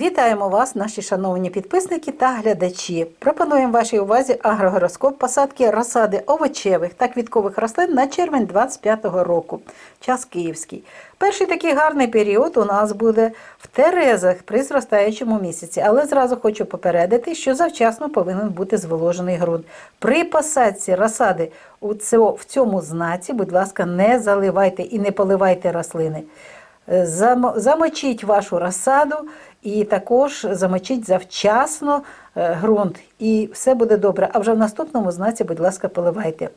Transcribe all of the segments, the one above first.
Вітаємо вас, наші шановні підписники та глядачі. Пропонуємо вашій увазі агрогороскоп посадки розсади овочевих та квіткових рослин на червень 25-го року. Час київський. Перший такий гарний період у нас буде в Терезах при зростаючому місяці, але зразу хочу попередити, що завчасно повинен бути зволожений ґрунт. При посадці розсади в цьому знаці, будь ласка, не заливайте і не поливайте рослини. Замо- Замочіть вашу розсаду і також замочіть завчасно е, ґрунт, і все буде добре. А вже в наступному знаці, будь ласка, поливайте.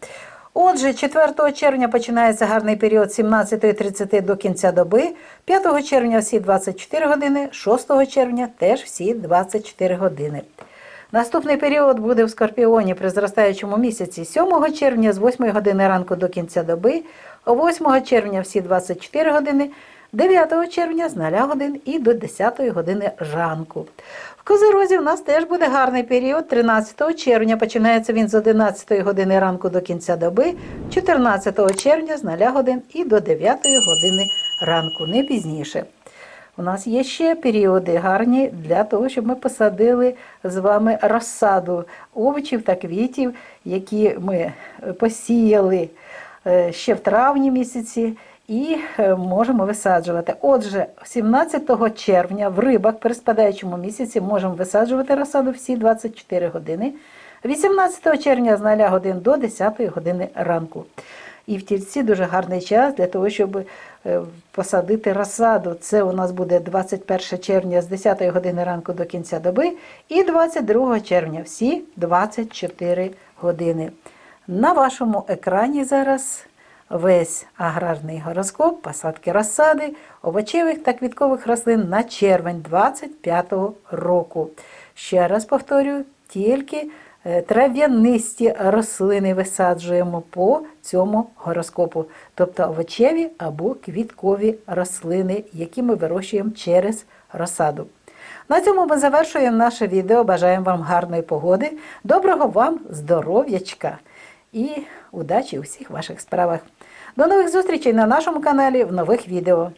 Отже, 4 червня починається гарний період з 17.30 до кінця доби, 5 червня всі 24 години, 6 червня теж всі 24 години. Наступний період буде в Скорпіоні при зростаючому місяці 7 червня з 8 години ранку до кінця доби, 8 червня всі 24 години, 9 червня з 0 годин і до 10 години ранку. В Козирозі в нас теж буде гарний період. 13 червня починається він з 11 години ранку до кінця доби, 14 червня з 0 годин і до 9 години ранку, не пізніше. У нас є ще періоди гарні для того, щоб ми посадили з вами розсаду овочів та квітів, які ми посіяли е, ще в травні місяці. І е, можемо висаджувати. Отже, 17 червня в рибах при спадаючому місяці можемо висаджувати розсаду всі 24 години. 18 червня з 0 годин до 10 години ранку. І в тільці дуже гарний час для того, щоб е, посадити розсаду. Це у нас буде 21 червня з 10 години ранку до кінця доби і 22 червня всі 24 години. На вашому екрані зараз весь аграрний гороскоп, посадки розсади, овочевих та квіткових рослин на червень 25 року. Ще раз повторюю, тільки е, трав'янисті рослини висаджуємо по цьому гороскопу, тобто овочеві або квіткові рослини, які ми вирощуємо через розсаду. На цьому ми завершуємо наше відео. Бажаємо вам гарної погоди, доброго вам здоров'ячка і удачі у всіх ваших справах. До нових зустрічей на нашому каналі в нових відео.